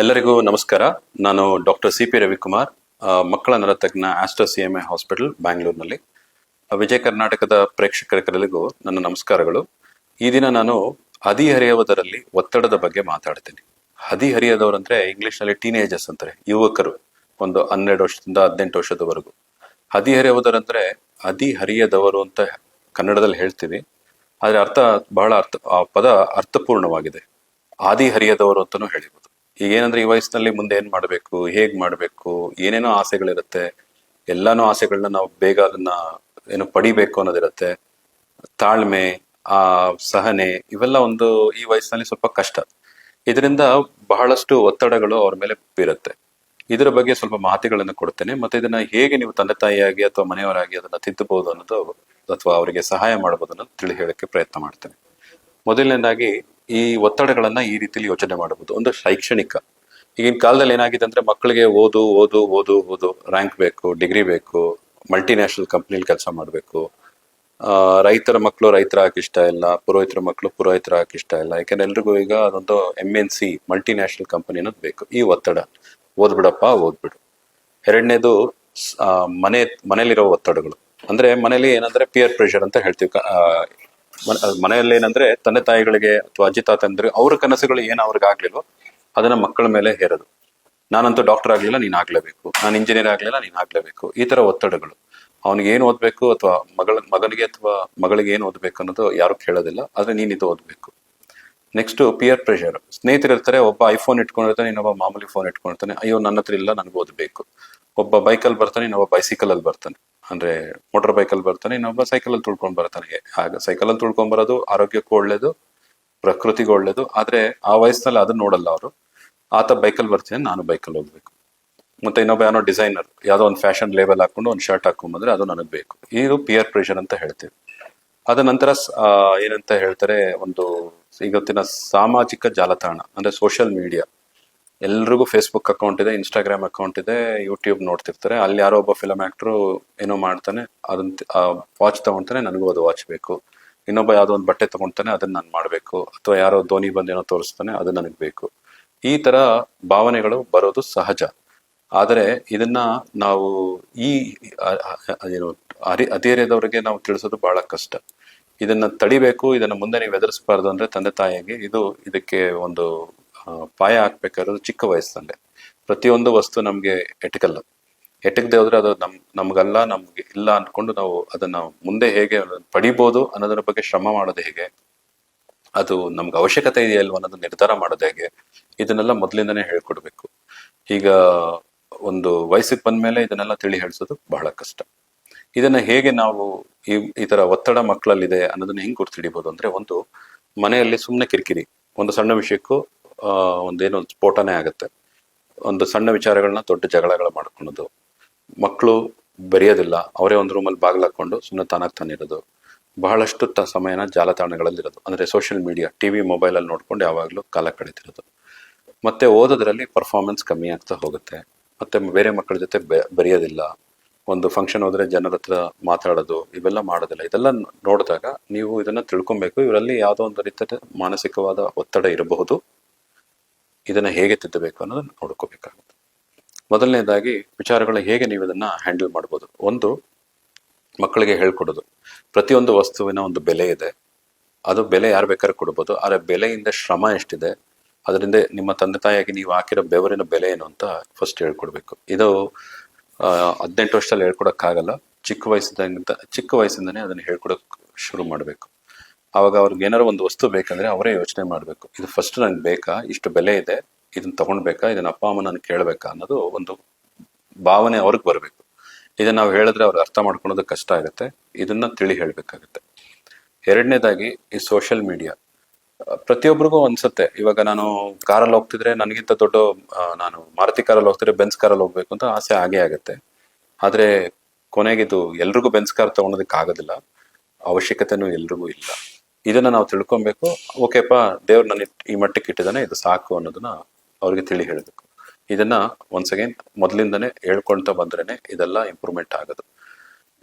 ಎಲ್ಲರಿಗೂ ನಮಸ್ಕಾರ. ನಾನು ಡಾಕ್ಟರ್ ಸಿ ಪಿ ರವಿಕುಮಾರ್ ಮಕ್ಕಳ ನರತಜ್ಞ Aster C M A hospital ಬ್ಯಾಂಗ್ಳೂರಿನಲ್ಲಿ. ವಿಜಯ ಕರ್ನಾಟಕದ ಪ್ರೇಕ್ಷಕರಿಗೆಲ್ಲರಿಗೂ ನನ್ನ ನಮಸ್ಕಾರಗಳು. ಈ ದಿನ ನಾನು ಹದಿಹರೆಯುವುದರಲ್ಲಿ ಒತ್ತಡದ ಬಗ್ಗೆ ಮಾತಾಡ್ತೀನಿ. ಹದಿಹರಿಯದವರಂದ್ರೆ ಇಂಗ್ಲಿಷ್ನಲ್ಲಿ ಟೀನೇಜರ್ಸ್ ಅಂತಾರೆ, ಯುವಕರು. ಒಂದು ಹನ್ನೆರಡು ವರ್ಷದಿಂದ ಹದಿನೆಂಟು ವರ್ಷದವರೆಗೂ. ಹದಿಹರೆಯುವುದರಂದ್ರೆ ಹದಿಹರಿಯದವರು ಅಂತ ಕನ್ನಡದಲ್ಲಿ ಹೇಳ್ತೀವಿ. ಆದರೆ ಅರ್ಥ ಬಹಳ ಅರ್ಥ, ಆ ಪದ ಅರ್ಥಪೂರ್ಣವಾಗಿದೆ. ಹಾದಿ ಹರಿಯದವರು ಅಂತಾನೂ ಹೇಳಿಬಹುದು ಈಗ ಏನಂದ್ರೆ ಈ ವಯಸ್ಸಿನಲ್ಲಿ ಮುಂದೆ ಏನ್ ಮಾಡ್ಬೇಕು, ಹೇಗ್ ಮಾಡ್ಬೇಕು, ಏನೇನೋ ಆಸೆಗಳಿರುತ್ತೆ, ಎಲ್ಲಾನು ಆಸೆಗಳನ್ನ ನಾವು ಬೇಗ ಅದನ್ನ ಏನು ಪಡಿಬೇಕು ಅನ್ನೋದಿರುತ್ತೆ. ತಾಳ್ಮೆ, ಆ ಸಹನೆ, ಇವೆಲ್ಲ ಒಂದು ಈ ವಯಸ್ಸಿನಲ್ಲಿ ಸ್ವಲ್ಪ ಕಷ್ಟ. ಇದರಿಂದ ಬಹಳಷ್ಟು ಒತ್ತಡಗಳು ಅವ್ರ ಮೇಲೆ ಬೀರುತ್ತೆ. ಇದರ ಬಗ್ಗೆ ಸ್ವಲ್ಪ ಮಾಹಿತಿಗಳನ್ನು ಕೊಡ್ತೇನೆ. ಮತ್ತೆ ಇದನ್ನ ಹೇಗೆ ನೀವು ತಂದೆ ತಾಯಿಯಾಗಿ ಅಥವಾ ಮನೆಯವರಾಗಿ ಅದನ್ನ ತಿದ್ದಬಹುದು ಅನ್ನೋದು ಅಥವಾ ಅವರಿಗೆ ಸಹಾಯ ಮಾಡಬಹುದು ಅನ್ನೋದು ತಿಳಿ ಹೇಳಕ್ಕೆ ಪ್ರಯತ್ನ ಮಾಡ್ತೇನೆ. ಮೊದಲನೇದಾಗಿ ಈ ಒತ್ತಡಗಳನ್ನ ಈ ರೀತಿಲಿ ಯೋಚನೆ ಮಾಡಬಹುದು. ಒಂದು ಶೈಕ್ಷಣಿಕ. ಈಗಿನ ಕಾಲದಲ್ಲಿ ಏನಾಗಿದೆ ಅಂದ್ರೆ ಮಕ್ಕಳಿಗೆ ಓದು ಓದು ಓದು ಓದು ರ್ಯಾಂಕ್ ಬೇಕು ಡಿಗ್ರಿ ಬೇಕು ಮಲ್ಟಿನ್ಯಾಷನಲ್ ಕಂಪ್ನಿಲಿ ಕೆಲಸ ಮಾಡಬೇಕು. ರೈತರ ಮಕ್ಕಳು ರೈತರ ಇಷ್ಟ ಇಲ್ಲ, ಪುರೋಹಿತರ ಮಕ್ಕಳು ಪುರೋಹಿತರ ಇಷ್ಟ ಇಲ್ಲ. ಯಾಕಂದ್ರೆ ಎಲ್ರಿಗೂ ಈಗ ಅದೊಂದು M N C multinational company ಅನ್ನೋದು ಬೇಕು. ಈ ಒತ್ತಡ. ಓದ್ಬಿಡಪ್ಪ, ಓದ್ಬಿಡು. ಎರಡನೇದು ಮನೆ ಮನೇಲಿರೋ ಒತ್ತಡಗಳು. ಅಂದ್ರೆ ಮನೇಲಿ ಏನಂದ್ರೆ ಪಿಯರ್ ಪ್ರೆಷರ್ ಅಂತ ಹೇಳ್ತೀವಿ. ಮನೆಯಲ್ಲಿ ಏನಂದ್ರೆ ತಂದೆ ತಾಯಿಗಳಿಗೆ ಅಥವಾ ಅಜ್ಜಿ ತಾತಂದ್ರೆ ಅವ್ರ ಕನಸುಗಳು ಏನು ಅವ್ರಿಗೆ ಆಗ್ಲಿಲ್ವೋ ಅದನ್ನ ಮಕ್ಕಳ ಮೇಲೆ ಹೇರೋದು. ನಾನಂತೂ ಡಾಕ್ಟರ್ ಆಗ್ಲಿಲ್ಲ, ನೀನ್ ಆಗ್ಲೇಬೇಕು. ನಾನು ಇಂಜಿನಿಯರ್ ಆಗ್ಲಿಲ್ಲ, ನೀನ್ ಆಗ್ಲೇಬೇಕು. ಈ ತರ ಒತ್ತಡಗಳು. ಅವನಿಗೆ ಏನ್ ಓದ್ಬೇಕು ಅಥವಾ ಮಗಳ, ಮಗನಿಗೆ ಅಥವಾ ಮಗಳಿಗೆ ಏನ್ ಓದ್ಬೇಕು ಅನ್ನೋದು ಯಾರು ಕೇಳೋದಿಲ್ಲ, ಆದ್ರೆ ನೀನ್ ಇದು ಓದ್ಬೇಕು. ನೆಕ್ಸ್ಟ್ ಪಿಯರ್ ಪ್ರೆಷರ್ ಸ್ನೇಹಿತರು ಇರ್ತಾರೆ, ಒಬ್ಬ ಐಫೋನ್ ಇಟ್ಕೊಂಡಿರ್ತಾನೆ, ಇನ್ನೊಬ್ಬ ಮಾಮೂಲಿ ಫೋನ್ ಇಟ್ಕೊಂಡಿರ್ತಾನೆ. ಅಯ್ಯೋ, ನನ್ನ ಹತ್ರ ಇಲ್ಲ, ನನಗೆ ಓದ್ಬೇಕು. ಒಬ್ಬ ಬೈಕಲ್ಲಿ ಬರ್ತಾನೆ, ಇನ್ನೊಬ್ಬ ಬೈಸಿಕಲ್ ಅಲ್ಲಿ ಬರ್ತಾನೆ. ಅಂದ್ರೆ ಮೋಟರ್ ಬೈಕಲ್ಲಿ ಬರ್ತಾನೆ, ಇನ್ನೊಬ್ಬ ಸೈಕಲ್ ಅಲ್ಲಿ ತುಳ್ಕೊಂಡ್ ಬರ್ತಾನೆ ಆಗ ಸೈಕಲ್ ಅಲ್ಲಿ ತುಳ್ಕೊಂಡ್ ಬರೋದು ಆರೋಗ್ಯಕ್ಕೂ ಒಳ್ಳೇದು, ಪ್ರಕೃತಿಗೂ ಒಳ್ಳೇದು. ಆದ್ರೆ ಆ ವಯಸ್ಸಿನಲ್ಲಿ ಅದನ್ನ ನೋಡಲ್ಲ ಅವರು. ಆತ ಬೈಕಲ್ಲಿ ಬರ್ತೀನಿ, ನಾನು ಬೈಕಲ್ಲಿ ಹೋಗ್ಬೇಕು. ಮತ್ತೆ ಇನ್ನೊಬ್ಬ ಏನೋ ಡಿಸೈನರ್ ಯಾವ್ದೋ ಒಂದು ಫ್ಯಾಷನ್ ಲೇಬಲ್ ಹಾಕೊಂಡು ಒಂದು ಶರ್ಟ್ ಹಾಕೊಂಬಂದ್ರೆ ಅದು ನನಗೆ ಬೇಕು. ಇದು ಪಿಯರ್ ಪ್ರೆಷರ್ ಅಂತ ಹೇಳ್ತೀವಿ. ಅದ ನಂತರ ಏನಂತ ಹೇಳ್ತಾರೆ, ಒಂದು ಇವತ್ತಿನ ಸಾಮಾಜಿಕ ಜಾಲತಾಣ, ಅಂದ್ರೆ ಸೋಷಿಯಲ್ ಮೀಡಿಯಾ ಎಲ್ರಿಗೂ ಫೇಸ್ಬುಕ್ ಅಕೌಂಟ್ ಇದೆ ಇನ್ಸ್ಟಾಗ್ರಾಮ್ ಅಕೌಂಟ್ ಇದೆ ಯೂಟ್ಯೂಬ್ ನೋಡ್ತಿರ್ತಾರೆ. ಅಲ್ಲಿ ಯಾರೋ ಒಬ್ಬ ಫಿಲಮ್ ಆಕ್ಟ್ರು ಏನೋ ಮಾಡ್ತಾನೆ ಅದನ್ನ ವಾಚ್ ತಗೊಂತಾನೆ, ನನಗೂ ಅದು ವಾಚ್ ಬೇಕು. ಇನ್ನೊಬ್ಬ ಯಾವುದೋ ಒಂದು ಬಟ್ಟೆ ತಗೊಂತಾನೆ ಅದನ್ನ ನಾನು ಮಾಡಬೇಕು. ಅಥವಾ ಯಾರೋ ಧೋನಿ ಬಂದು ಏನೋ ತೋರಿಸ್ತಾನೆ, ಅದು ನನಗೆ ಬೇಕು. ಈ ತರ ಭಾವನೆಗಳು ಬರೋದು ಸಹಜ. ಆದರೆ ಇದನ್ನ ನಾವು ಈ ಏನು, ಅರಿ ಹದಿಹರೆಯದವರಿಗೆ ನಾವು ತಿಳಿಸೋದು ಬಹಳ ಕಷ್ಟ. ಇದನ್ನ ತಡಿಬೇಕು, ಇದನ್ನ ಮುಂದೆ ನೀವು ಎದುರಿಸಬಾರ್ದು ಅಂದ್ರೆ ತಂದೆ ತಾಯಿಗೆ ಇದು ಇದಕ್ಕೆ ಒಂದು ಪಾಯ ಹಾಕ್ಬೇಕಾಗಿರೋದು ಚಿಕ್ಕ ವಯಸ್ಸಲ್ಲೇ. ಪ್ರತಿಯೊಂದು ವಸ್ತು ನಮ್ಗೆ ಎಟಕಲ್ಲ. ಎಟಕದೆ ಹೋದ್ರೆ ಅದು ನಮ್, ನಮ್ಗಲ್ಲ, ನಮ್ಗೆ ಇಲ್ಲ ಅಂದ್ಕೊಂಡು ನಾವು ಅದನ್ನ ಮುಂದೆ ಹೇಗೆ ಪಡಿಬೋದು ಅನ್ನೋದ್ರ ಬಗ್ಗೆ ಶ್ರಮ ಮಾಡೋದು ಹೇಗೆ, ಅದು ನಮ್ಗೆ ಅವಶ್ಯಕತೆ ಇದೆಯಾ ಇಲ್ವಾ ಅನ್ನೋದು ನಿರ್ಧಾರ ಮಾಡೋದು ಹೇಗೆ, ಇದನ್ನೆಲ್ಲ ಮೊದಲಿಂದನೇ ಹೇಳ್ಕೊಡ್ಬೇಕು. ಈಗ ಒಂದು ವಯಸ್ಸಿಗೆ ಬಂದ್ಮೇಲೆ ಇದನ್ನೆಲ್ಲ ತಿಳಿ ಹೇಳಿಸೋದು ಬಹಳ ಕಷ್ಟ. ಇದನ್ನ ಹೇಗೆ ನಾವು ಈ ಈ ತರ ಒತ್ತಡ ಮಕ್ಕಳಲ್ಲಿದೆ ಅನ್ನೋದನ್ನ ಹೆಂಗ್ ಗುರ್ತಿಡಿಬಹುದು ಅಂದ್ರೆ ಒಂದು ಮನೆಯಲ್ಲಿ ಸುಮ್ಮನೆ ಕಿರಿಕಿರಿ, ಒಂದು ಸಣ್ಣ ವಿಷಯಕ್ಕೂ ಒಂದೇನೋ ಒಂದು ಸ್ಫೋಟನೆ ಆಗುತ್ತೆ. ಒಂದು ಸಣ್ಣ ವಿಚಾರಗಳನ್ನ ದೊಡ್ಡ ಜಗಳಗಳ ಮಾಡ್ಕೊಳೋದು. ಮಕ್ಕಳು ಬರೆಯೋದಿಲ್ಲ. ಅವರೇ ಒಂದು ರೂಮಲ್ಲಿ ಬಾಗಿಲು ಹಾಕೊಂಡು ಸುಮ್ಮನೆ ತಾನಾಗಿ ತಾನಿರೋದು. ಬಹಳಷ್ಟು ತ, ಸಮಯನ ಜಾಲತಾಣಗಳಲ್ಲಿ ಇರೋದು ಅಂದ್ರೆ ಸೋಷಿಯಲ್ ಮೀಡಿಯಾ ಟಿವಿ ವಿ ಮೊಬೈಲಲ್ಲಿ ನೋಡ್ಕೊಂಡು ಯಾವಾಗಲೂ ಕಾಲ ಕಳೀತಿರೋದು. ಮತ್ತೆ ಓದೋದ್ರಲ್ಲಿ ಪರ್ಫಾರ್ಮೆನ್ಸ್ ಕಮ್ಮಿ ಆಗ್ತಾ ಹೋಗುತ್ತೆ. ಮತ್ತೆ ಬೇರೆ ಮಕ್ಕಳ ಜೊತೆ ಬೆರೆಯೋದಿಲ್ಲ. ಒಂದು ಫಂಕ್ಷನ್ ಹೋದರೆ ಜನರ ಹತ್ರ ಮಾತಾಡೋದು, ಇವೆಲ್ಲ ಮಾಡೋದಿಲ್ಲ. ಇದೆಲ್ಲ ನೋಡಿದಾಗ ನೀವು ಇದನ್ನ ತಿಳ್ಕೊಬೇಕು. ಇವರಲ್ಲಿ ಯಾವುದೋ ಒಂದು ರೀತಿಯ ಮಾನಸಿಕವಾದ ಒತ್ತಡ ಇರಬಹುದು. ಇದನ್ನ ಹೇಗೆ ತಿದ್ದಬೇಕು ಅನ್ನೋದನ್ನ ನೋಡ್ಕೋಬೇಕಾಗುತ್ತೆ. ಮೊದಲನೇದಾಗಿ ವಿಚಾರಗಳು ಹೇಗೆ ನೀವು ಇದನ್ನ ಹ್ಯಾಂಡಲ್ ಮಾಡ್ಬೋದು. ಒಂದು, ಮಕ್ಕಳಿಗೆ ಹೇಳ್ಕೊಡೋದು. ಪ್ರತಿಯೊಂದು ವಸ್ತುವಿನ ಒಂದು ಬೆಲೆ ಇದೆ. ಅದು ಬೆಲೆ ಯಾರು ಬೇಕಾದ್ರೆ ಕೊಡ್ಬೋದು. ಆದರೆ ಬೆಲೆಯಿಂದ ಶ್ರಮ ಎಷ್ಟಿದೆ, ಅದರಿಂದ ನಿಮ್ಮ ತಂದೆ ತಾಯಿಯಾಗಿ ನೀವು ಹಾಕಿರೋ ಬೆವರಿನ ಬೆಲೆ ಏನು ಅಂತ ಫಸ್ಟ್ ಹೇಳ್ಕೊಡ್ಬೇಕು. ಇದು ಹದಿನೆಂಟು ವರ್ಷದಲ್ಲಿ ಹೇಳ್ಕೊಡಕ್ಕಾಗಲ್ಲ. ಚಿಕ್ಕ ವಯಸ್ಸಿಂದ, ಚಿಕ್ಕ ವಯಸ್ಸಿಂದನೇ ಅದನ್ನು ಹೇಳ್ಕೊಡೋಕೆ ಶುರು ಮಾಡಬೇಕು. ಅವಾಗ ಅವ್ರಿಗೆ ಏನಾದ್ರು ಒಂದು ವಸ್ತು ಬೇಕಂದ್ರೆ ಅವರೇ ಯೋಚನೆ ಮಾಡಬೇಕು. ಇದು ಫಸ್ಟ್ ನನಗೆ ಬೇಕಾ? ಇಷ್ಟು ಬೆಲೆ ಇದೆ. ಇದನ್ನ ತಗೊಳ್ಬೇಕಾ ಇದನ್ನ ಅಪ್ಪ, ಅಮ್ಮ ನಾನು ಕೇಳಬೇಕಾ? ಅನ್ನೋದು ಒಂದು ಭಾವನೆ ಅವ್ರಿಗೆ ಬರಬೇಕು. ಇದನ್ನ ನಾವು ಹೇಳಿದ್ರೆ ಅವ್ರು ಅರ್ಥ ಮಾಡ್ಕೊಳೋದು ಕಷ್ಟ ಆಗುತ್ತೆ. ಇದನ್ನ ತಿಳಿ ಹೇಳಬೇಕಾಗುತ್ತೆ. ಎರಡನೇದಾಗಿ ಈ ಸೋಷಿಯಲ್ ಮೀಡಿಯಾ ಪ್ರತಿಯೊಬ್ಬರಿಗೂ ಅನ್ಸುತ್ತೆ. ಇವಾಗ ನಾನು ಕಾರಲ್ಲಿ ಹೋಗ್ತಿದ್ರೆ ನನಗಿಂತ ದೊಡ್ಡ ನಾನು ಮಾರುತಿ ಕಾರಲ್ಲಿ ಹೋಗ್ತಿದ್ರೆ ಬೆನ್ಸ್ ಕಾರಲ್ಲಿ ಹೋಗ್ಬೇಕು ಅಂತ ಆಸೆ ಆಗೇ ಆಗುತ್ತೆ. ಆದರೆ ಕೊನೆಗಿದು ಎಲ್ರಿಗೂ ಬೆನ್ಸ್ ಕಾರ್ ತಗೊಳೋದಕ್ಕೆ ಆಗೋದಿಲ್ಲ ಅವಶ್ಯಕತೆನೂ ಎಲ್ರಿಗೂ ಇಲ್ಲ. ಇದನ್ನ ನಾವು ತಿಳ್ಕೊಬೇಕು. ಓಕೆಪ್ಪ, ದೇವ್ರು ನನ್ನ ಈ ಮಟ್ಟಕ್ಕೆ ಇಟ್ಟಿದ್ದಾನೆ, ಇದು ಸಾಕು ಅನ್ನೋದನ್ನ ಅವ್ರಿಗೆ ತಿಳಿ ಹೇಳಬೇಕು. ಇದನ್ನ ಒನ್ಸ್ ಅಗೇನ್ ಮೊದಲಿಂದನೇ ಹೇಳ್ಕೊಳ್ತಾ ಬಂದ್ರೇನೆ ಇದೆಲ್ಲ ಇಂಪ್ರೂವ್ಮೆಂಟ್ ಆಗೋದು.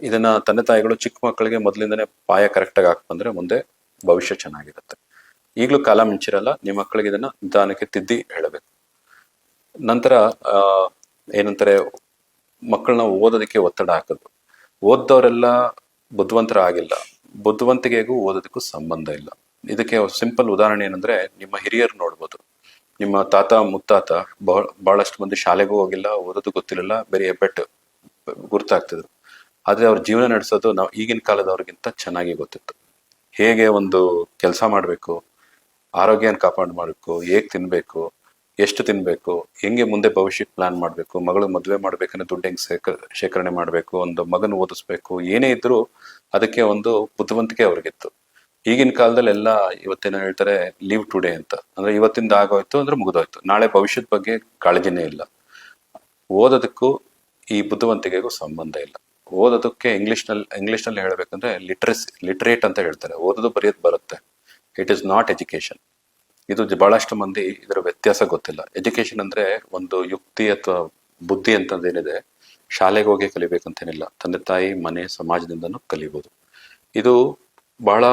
ಇದನ್ನ ತಂದೆ ತಾಯಿಗಳು ಚಿಕ್ಕ ಮಕ್ಕಳಿಗೆ ಮೊದಲಿಂದನೇ ಪಾಯ ಕರೆಕ್ಟಾಗಿ ಹಾಕಿ ಬಂದ್ರೆ ಮುಂದೆ ಭವಿಷ್ಯ ಚೆನ್ನಾಗಿರುತ್ತೆ. ಈಗಲೂ ಕಾಲ ಮಿಂಚಿರಲ್ಲ, ನಿಮ್ಮ ಮಕ್ಕಳಿಗೆ ಇದನ್ನ ನಿಧಾನಕ್ಕೆ ತಿದ್ದಿ ಹೇಳಬೇಕು. ನಂತರ ಏನಂತಾರೆ, ಮಕ್ಕಳನ್ನ ಓದೋದಕ್ಕೆ ಒತ್ತಡ ಹಾಕೋದು. ಓದ್ದವರೆಲ್ಲ ಬುದ್ಧಿವಂತರ ಆಗಿಲ್ಲ ಬುದ್ಧಿವಂತಿಕೆಗೂ ಓದೋದಕ್ಕೂ ಸಂಬಂಧ ಇಲ್ಲ. ಇದಕ್ಕೆ ಸಿಂಪಲ್ ಉದಾಹರಣೆ ಏನಂದ್ರೆ ನಿಮ್ಮ ಹಿರಿಯರು ನೋಡ್ಬೋದು. ನಿಮ್ಮ ತಾತ, ಮುತ್ತಾತ ಬಹಳ ಬಹಳಷ್ಟು ಮಂದಿ ಶಾಲೆಗೂ ಹೋಗಿಲ್ಲ, ಓದೋದು ಗೊತ್ತಿರಲಿಲ್ಲ, ಬೇರೆ ಹೆಬ್ಬೆಟ್ಟು ಗುರ್ತಾಗ್ತಿದ್ರು. ಆದ್ರೆ ಅವ್ರ ಜೀವನ ನಡೆಸೋದು ನಾವು ಈಗಿನ ಕಾಲದವ್ರಿಗಿಂತ ಚೆನ್ನಾಗಿ ಗೊತ್ತಿತ್ತು. ಹೇಗೆ ಒಂದು ಕೆಲಸ ಮಾಡಬೇಕು, ಆರೋಗ್ಯನ ಕಾಪಾಡು ಮಾಡಬೇಕು ಹೇಗೆ ತಿನ್ಬೇಕು ಎಷ್ಟು ತಿನ್ಬೇಕು, ಹೆಂಗೆ ಮುಂದೆ ಭವಿಷ್ಯಕ್ಕೆ ಪ್ಲಾನ್ ಮಾಡಬೇಕು, ಮಗಳು ಮದುವೆ ಮಾಡ್ಬೇಕಂದ್ರೆ ದುಡ್ಡು ಹೆಂಗೆ ಶೇಖ, ಶೇಖರಣೆ ಮಾಡಬೇಕು, ಒಂದು ಮಗನ ಓದಿಸ್ಬೇಕು, ಏನೇ ಇದ್ರೂ ಅದಕ್ಕೆ ಒಂದು ಬುದ್ಧಿವಂತಿಕೆ ಅವ್ರಿಗಿತ್ತು. ಈಗಿನ ಕಾಲದಲ್ಲಿ ಎಲ್ಲ ಇವತ್ತೇನೋ ಹೇಳ್ತಾರೆ ಲೀವ್ ಟುಡೇ ಅಂತ. ಅಂದ್ರೆ ಇವತ್ತಿಂದ ಆಗೋಯ್ತು ಅಂದ್ರೆ ಮುಗಿದೋಯ್ತು. ನಾಳೆ ಭವಿಷ್ಯದ ಬಗ್ಗೆ ಕಾಳಜಿನೇ ಇಲ್ಲ. ಓದೋದಕ್ಕೂ ಈ ಬುದ್ಧಿವಂತಿಕೆಗೂ ಸಂಬಂಧ ಇಲ್ಲ. ಓದೋದಕ್ಕೆ ಇಂಗ್ಲೀಷ್ನಲ್ಲಿ ಇಂಗ್ಲೀಷ್ನಲ್ಲಿ ಹೇಳಬೇಕಂದ್ರೆ ಲಿಟ್ರಸಿ ಲಿಟ್ರೇಟ್ ಅಂತ ಹೇಳ್ತಾರೆ. ಓದೋದು ಬರೆಯೋದು ಬರುತ್ತೆ. ಇಟ್ ಇಸ್ ನಾಟ್ ಎಜುಕೇಶನ್ ಇದು ಬಹಳಷ್ಟು ಮಂದಿ ಇದರ ವ್ಯತ್ಯಾಸ ಗೊತ್ತಿಲ್ಲ. ಎಜುಕೇಶನ್ ಅಂದ್ರೆ ಒಂದು ಯುಕ್ತಿ ಅಥವಾ ಬುದ್ಧಿ ಅಂತಂದೇನಿದೆ, ಶಾಲೆಗೆ ಹೋಗಿ ಕಲಿಬೇಕಂತೇನಿಲ್ಲ. ತಂದೆ ತಾಯಿ, ಮನೆ, ಸಮಾಜದಿಂದನೂ ಕಲಿಬಹುದು ಇದು ಬಹಳ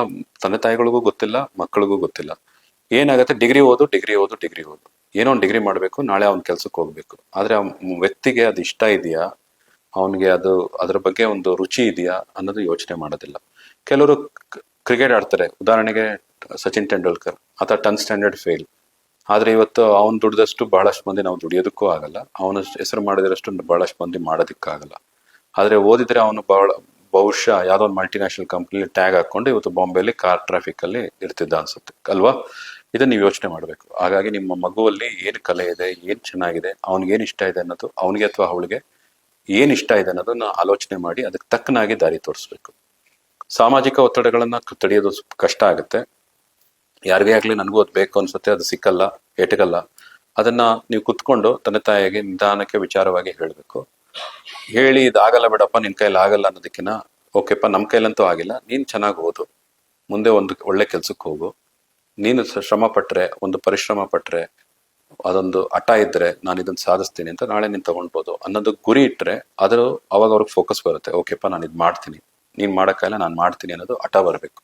ತಂದೆ ತಾಯಿಗಳಿಗೂ ಗೊತ್ತಿಲ್ಲ, ಮಕ್ಕಳಿಗೂ ಗೊತ್ತಿಲ್ಲ. ಏನಾಗುತ್ತೆ, ಡಿಗ್ರಿ ಓದು ಡಿಗ್ರಿ ಓದು ಡಿಗ್ರಿ ಓದು. ಏನೋ ಒಂದು ಡಿಗ್ರಿ ಮಾಡಬೇಕು, ನಾಳೆ ಅವ್ನ ಕೆಲ್ಸಕ್ಕೆ ಹೋಗ್ಬೇಕು. ಆದ್ರೆ ಆ ವ್ಯಕ್ತಿಗೆ ಅದು ಇಷ್ಟ ಇದೆಯಾ? ಅವನಿಗೆ ಅದು, ಅದ್ರ ಬಗ್ಗೆ ಒಂದು ರುಚಿ ಇದೆಯಾ ಅನ್ನೋದು ಯೋಚನೆ ಮಾಡೋದಿಲ್ಲ. ಕೆಲವರು ಕ್ರಿಕೆಟ್ ಆಡ್ತಾರೆ. ಉದಾಹರಣೆಗೆ ಸಚಿನ್ ತೆಂಡೂಲ್ಕರ್. ಆತ ಟನ್ ಸ್ಟ್ಯಾಂಡರ್ಡ್ ಫೇಲ್. ಆದ್ರೆ ಇವತ್ತು ಅವನು ದುಡಿದಷ್ಟು ಬಹಳಷ್ಟು ಮಂದಿ ನಾವು ದುಡಿಯೋದಕ್ಕೂ ಆಗಲ್ಲ. ಅವನ ಹೆಸರು ಮಾಡಿದರಷ್ಟು ಬಹಳಷ್ಟು ಮಂದಿ ಮಾಡೋದಕ್ಕಾಗಲ್ಲ. ಆದ್ರೆ ಓದಿದ್ರೆ ಅವನು ಬಹಳ, ಬಹುಶಃ ಯಾವುದೋ ಒಂದು ಮಲ್ಟಿನ್ಯಾಷನಲ್ ಕಂಪ್ನಿಲಿ ಟ್ಯಾಗ್ ಹಾಕೊಂಡು ಇವತ್ತು ಬಾಂಬೆಲಿ ಕಾರ್ ಟ್ರಾಫಿಕ್ ಅಲ್ಲಿ ಇರ್ತಿದ್ದ ಅನ್ಸುತ್ತೆ. ಅಲ್ವಾ? ಇದನ್ನ ನೀವು ಯೋಚನೆ ಮಾಡಬೇಕು. ಹಾಗಾಗಿ ನಿಮ್ಮ ಮಗುವಲ್ಲಿ ಏನು ಕಲೆ ಇದೆ, ಏನು ಚೆನ್ನಾಗಿದೆ, ಅವ್ನಿಗೆ ಏನು ಇಷ್ಟ ಇದೆ ಅನ್ನೋದು, ಅವನಿಗೆ ಅಥವಾ ಅವಳಿಗೆ ಏನು ಇಷ್ಟ ಇದೆ ಅನ್ನೋದನ್ನ ಆಲೋಚನೆ ಮಾಡಿ ಅದಕ್ಕೆ ತಕ್ಕನಾಗಿ ದಾರಿ ತೋರಿಸ್ಬೇಕು. ಸಾಮಾಜಿಕ ಒತ್ತಡಗಳನ್ನ ತಡೆಯೋದು ಕಷ್ಟ ಆಗುತ್ತೆ. ಯಾರಿಗೇ ಆಗಲಿ ನನಗೂ ಅದು ಬೇಕು ಅನ್ಸುತ್ತೆ, ಅದು ಸಿಕ್ಕಲ್ಲ ಎಟಗಲ್ಲ ಅದನ್ನ ನೀವು ಕುತ್ಕೊಂಡು ತಂದೆ ತಾಯಿಗೆ ನಿಧಾನಕ್ಕೆ ವಿಚಾರವಾಗಿ ಹೇಳಬೇಕು. ಹೇಳಿ ಇದಾಗಲ್ಲ ಬಿಡಪ್ಪ, ನಿನ್ ಕೈಲಿ ಆಗಲ್ಲ ಅನ್ನೋದಕ್ಕಿನ್ನ, ಓಕೆಪ್ಪ ನಮ್ಮ ಕೈಲಂತೂ ಆಗಿಲ್ಲ. ನೀನ್ ಚೆನ್ನಾಗಿ ಓದು. ಮುಂದೆ ಒಂದು ಒಳ್ಳೆ ಕೆಲ್ಸಕ್ಕೆ ಹೋಗು. ನೀನು ಶ್ರಮ ಪಟ್ರೆ, ಒಂದು ಪರಿಶ್ರಮ ಪಟ್ರೆ, ಅದೊಂದು ಹಠ ಇದ್ರೆ ನಾನು ಇದನ್ನ ಸಾಧಿಸ್ತೀನಿ ಅಂತ ನಾಳೆ ನೀನ್ ತಗೊಳ್ಬೋದು ಅನ್ನೋದು ಗುರಿ ಇಟ್ರೆ ಅದರ ಅವಾಗ ಅವ್ರಿಗೆ ಫೋಕಸ್ ಬರುತ್ತೆ. ಓಕೆಪ್ಪ, ನಾನು ಇದು ಮಾಡ್ತೀನಿ. ನೀನ್ ಮಾಡೋಕ್ಕಾಗಲ್ಲ, ನಾನು ಮಾಡ್ತೀನಿ ಅನ್ನೋದು ಹಠ ಬರಬೇಕು.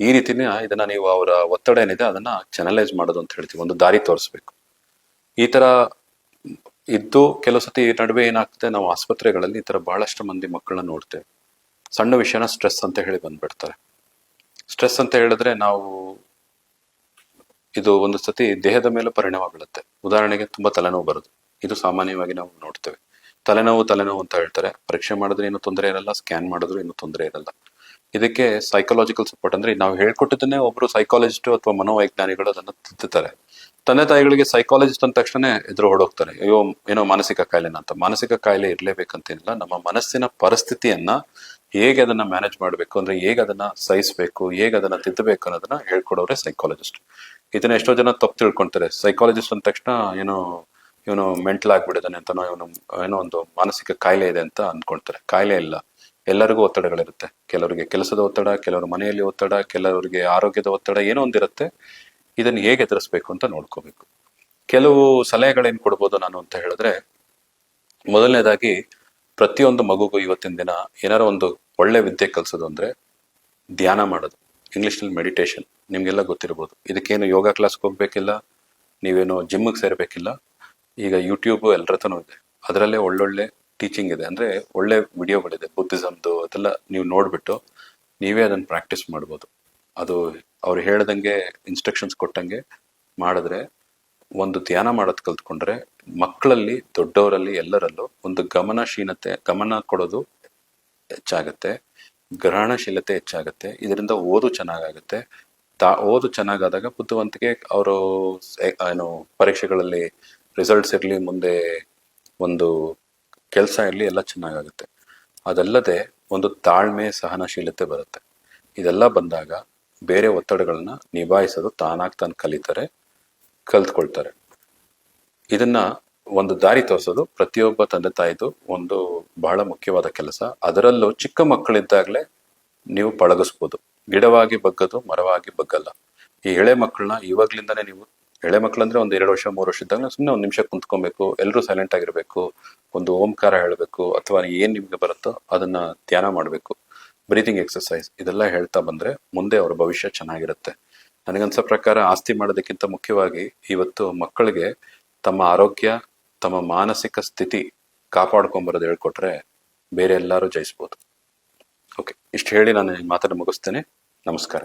ಈ ರೀತಿನೇ ಇದನ್ನ ನೀವು ಅವರ ಒತ್ತಡ ಏನಿದೆ ಅದನ್ನ ಚಾನಲೈಸ್ ಮಾಡೋದು ಅಂತ ಹೇಳ್ತೀವಿ, ಒಂದು ದಾರಿ ತೋರಿಸ್ಬೇಕು. ಈ ತರ ಇದ್ದು ಕೆಲವು ಸತಿ ನಡುವೆ ಏನಾಗ್ತದೆ, ನಾವು ಆಸ್ಪತ್ರೆಗಳಲ್ಲಿ ಈ ತರ ಬಹಳಷ್ಟು ಮಂದಿ ಮಕ್ಕಳನ್ನ ನೋಡ್ತೇವೆ. ಸಣ್ಣ ವಿಷಯನ ಸ್ಟ್ರೆಸ್ ಅಂತ ಹೇಳಿ ಬಂದ್ಬಿಡ್ತಾರೆ. ಸ್ಟ್ರೆಸ್ ಅಂತ ಹೇಳಿದ್ರೆ ನಾವು ಇದು ಒಂದು ಸತಿ ದೇಹದ ಮೇಲೆ ಪರಿಣಾಮ ಬೀಳುತ್ತೆ. ಉದಾಹರಣೆಗೆ ತುಂಬಾ ತಲೆನೋವು ಬರುದು. ಇದು ಸಾಮಾನ್ಯವಾಗಿ ನಾವು ನೋಡ್ತೇವೆ. ತಲೆನೋವು ತಲೆನೋವು ಅಂತ ಹೇಳ್ತಾರೆ. ಪರೀಕ್ಷೆ ಮಾಡಿದ್ರೆ ಏನು ತೊಂದರೆ ಇರಲ್ಲ ಸ್ಕ್ಯಾನ್ ಮಾಡಿದ್ರು ಏನು ತೊಂದರೆ ಇರಲ್ಲ. ಇದಕ್ಕೆ ಸೈಕಾಲಜಿಕಲ್ ಸಪೋರ್ಟ್ ಅಂದ್ರೆ ನಾವು ಹೇಳ್ಕೊಟ್ಟಿದ್ದನ್ನೇ ಒಬ್ರು ಸೈಕಾಲಜಿಸ್ಟ್ ಅಥವಾ ಮನೋವೈಜ್ಞಾನಿಗಳು ಅದನ್ನ ತಿದ್ದುತ್ತಾರೆ ತಂದೆ ತಾಯಿಗಳಿಗೆ ಸೈಕಾಲಜಿಸ್ಟ್ ಅಂದ ತಕ್ಷಣ ಎದುರು ಹೊಡೋಗ್ತಾರೆ ಅಯ್ಯೋ, ಏನೋ ಮಾನಸಿಕ ಕಾಯಿಲೆನ ಅಂತ. ಮಾನಸಿಕ ಕಾಯಿಲೆ ಇರ್ಲೇಬೇಕಂತೇನಿಲ್ಲ. ನಮ್ಮ ಮನಸ್ಸಿನ ಪರಿಸ್ಥಿತಿಯನ್ನ ಹೇಗೆ ಅದನ್ನ ಮ್ಯಾನೇಜ್ ಮಾಡಬೇಕು, ಅಂದ್ರೆ ಹೇಗೆ ಅದನ್ನ ಸಹಿಸ್ಬೇಕು, ಹೇಗೆ ಅದನ್ನ ತಿದ್ದಬೇಕು ಅನ್ನೋದನ್ನ ಹೇಳ್ಕೊಡೋರೆ ಸೈಕಾಲಜಿಸ್ಟ್ ಇದನ್ನ ಎಷ್ಟೋ ಜನ ತಪ್ಪು ತಿಳ್ಕೊಂತಾರೆ ಸೈಕಾಲಜಿಸ್ಟ್ ಅಂದ ತಕ್ಷಣ ಏನೋ, ಇವನು ಮೆಂಟಲ್ ಆಗ್ಬಿಡಿದಾನೆ ಅಂತನೋ, ಇವನು ಏನೋ ಒಂದು ಮಾನಸಿಕ ಕಾಯಿಲೆ ಇದೆ ಅಂತ ಅನ್ಕೊಳ್ತಾರೆ ಕಾಯಿಲೆ ಇಲ್ಲ. ಎಲ್ಲರಿಗೂ ಒತ್ತಡಗಳಿರುತ್ತೆ. ಕೆಲವರಿಗೆ ಕೆಲಸದ ಒತ್ತಡ, ಕೆಲವರು ಮನೆಯಲ್ಲಿ ಒತ್ತಡ, ಕೆಲವರಿಗೆ ಆರೋಗ್ಯದ ಒತ್ತಡ ಏನೋ ಒಂದಿರುತ್ತೆ. ಇದನ್ನು ಹೇಗೆ ಎದುರಿಸ್ಬೇಕು ಅಂತ ನೋಡ್ಕೋಬೇಕು. ಕೆಲವು ಸಲಹೆಗಳೇನು ಕೊಡ್ಬೋದು ನಾನು ಅಂತ ಹೇಳಿದ್ರೆ, ಮೊದಲನೇದಾಗಿ ಪ್ರತಿಯೊಂದು ಮಗುಗೂ ಇವತ್ತಿನ ದಿನ ಏನಾರ ಒಂದು ಒಳ್ಳೆ ವಿದ್ಯೆ ಕಲಿಸೋದು ಅಂದರೆ ಧ್ಯಾನ ಮಾಡೋದು. ಇಂಗ್ಲೀಷ್ನಲ್ಲಿ ಮೆಡಿಟೇಷನ್. ನಿಮಗೆಲ್ಲ ಗೊತ್ತಿರ್ಬೋದು. ಇದಕ್ಕೇನು ಯೋಗ ಕ್ಲಾಸ್ಗೆ ಹೋಗ್ಬೇಕಿಲ್ಲ, ನೀವೇನು ಜಿಮ್ಗೆ ಸೇರಬೇಕಿಲ್ಲ. ಈಗ ಯೂಟ್ಯೂಬು ಎಲ್ಲರ ಇದೆ. ಅದರಲ್ಲೇ ಒಳ್ಳೊಳ್ಳೆ ಟೀಚಿಂಗ್ ಇದೆ. ಅಂದ್ರೆ ಒಳ್ಳೆ ವಿಡಿಯೋಗಳಿದೆ, ಬುದ್ಧಿಸಮ್ದು ಅದೆಲ್ಲ ನೀವು ನೋಡ್ಬಿಟ್ಟು ನೀವೇ ಅದನ್ನು ಪ್ರಾಕ್ಟೀಸ್ ಮಾಡ್ಬೋದು. ಅದು ಅವ್ರು ಹೇಳ್ದಂಗೆ ಇನ್ಸ್ಟ್ರಕ್ಷನ್ಸ್ ಕೊಟ್ಟಂಗೆ ಮಾಡಿದ್ರೆ ಒಂದು ಧ್ಯಾನ ಮಾಡೋದು ಕಲ್ತ್ಕೊಂಡ್ರೆ ಮಕ್ಕಳಲ್ಲಿ, ದೊಡ್ಡವರಲ್ಲಿ ಎಲ್ಲರಲ್ಲೂ ಒಂದು ಗಮನಶೀಲತೆ, ಗಮನ ಕೊಡೋದು ಹೆಚ್ಚಾಗತ್ತೆ. ಗ್ರಹಣಶೀಲತೆ ಹೆಚ್ಚಾಗುತ್ತೆ. ಇದರಿಂದ ಓದು ಚೆನ್ನಾಗಾಗುತ್ತೆ. ತಾ, ಓದು ಚೆನ್ನಾಗಾದಾಗ ಬುದ್ಧಿವಂತಿಕೆ ಅವರು ಏನು ಪರೀಕ್ಷೆಗಳಲ್ಲಿ ರಿಸಲ್ಟ್ಸ್ ಇರಲಿ ಮುಂದೆ ಒಂದು ಕೆಲಸ ಇರಲಿ ಎಲ್ಲ ಚೆನ್ನಾಗಾಗುತ್ತೆ. ಅದಲ್ಲದೆ ಒಂದು ತಾಳ್ಮೆ, ಸಹನಶೀಲತೆ ಬರುತ್ತೆ. ಇದೆಲ್ಲ ಬಂದಾಗ ಬೇರೆ ಒತ್ತಡಗಳನ್ನ ನಿಭಾಯಿಸೋದು ತಾನಾಗ್ ತಾನು ಕಲಿತಾರೆ, ಕಲ್ತ್ಕೊಳ್ತಾರೆ. ಇದನ್ನ ಒಂದು ದಾರಿ ತೋರಿಸೋದು ಪ್ರತಿಯೊಬ್ಬ ತಂದೆ ತಾಯಿದು ಒಂದು ಬಹಳ ಮುಖ್ಯವಾದ ಕೆಲಸ. ಅದರಲ್ಲೂ ಚಿಕ್ಕ ಮಕ್ಕಳಿದ್ದಾಗಲೇ ನೀವು ಪಳಗಿಸ್ಬೋದು. ಗಿಡವಾಗಿ ಬಗ್ಗದು, ಮರವಾಗಿ ಬಗ್ಗಲ್ಲ. ಈ ಎಳೆ ಮಕ್ಕಳನ್ನ ಇವಾಗ್ಲಿಂದಾನೇ ನೀವು ಎಳೆ ಮಕ್ಕಳಂದ್ರೆ ಒಂದು ಎರಡು ವರ್ಷ, ಮೂರು ವರ್ಷ ಇದ್ದಾಗ ಸುಮ್ಮನೆ ಒಂದು ನಿಮಿಷ ಕುಂತ್ಕೊಬೇಕು ಎಲ್ಲರೂ ಸೈಲೆಂಟ್ ಆಗಿರ್ಬೇಕು, ಒಂದು ಓಂಕಾರ ಹೇಳಬೇಕು, ಅಥವಾ ಏನ್ ನಿಮ್ಗೆ ಬರುತ್ತೋ ಅದನ್ನ ಧ್ಯಾನ ಮಾಡಬೇಕು. ಬ್ರೀತಿಂಗ್ ಎಕ್ಸಸೈಸ್ ಇದೆಲ್ಲ ಹೇಳ್ತಾ ಬಂದ್ರೆ ಮುಂದೆ ಅವರ ಭವಿಷ್ಯ ಚೆನ್ನಾಗಿರುತ್ತೆ. ನನಗನ್ಸೋ ಪ್ರಕಾರ ಆಸ್ತಿ ಮಾಡೋದಕ್ಕಿಂತ ಮುಖ್ಯವಾಗಿ ಇವತ್ತು ಮಕ್ಕಳಿಗೆ ತಮ್ಮ ಆರೋಗ್ಯ, ತಮ್ಮ ಮಾನಸಿಕ ಸ್ಥಿತಿ ಕಾಪಾಡ್ಕೊಂಬರೋದು ಹೇಳ್ಕೊಟ್ರೆ ಬೇರೆ ಎಲ್ಲರೂ ಜಯಿಸ್ಬೋದು. ಓಕೆ ಇಷ್ಟು ಹೇಳಿ ನಾನು ಮಾತನ್ನು ಮುಗಿಸ್ತೇನೆ. ನಮಸ್ಕಾರ.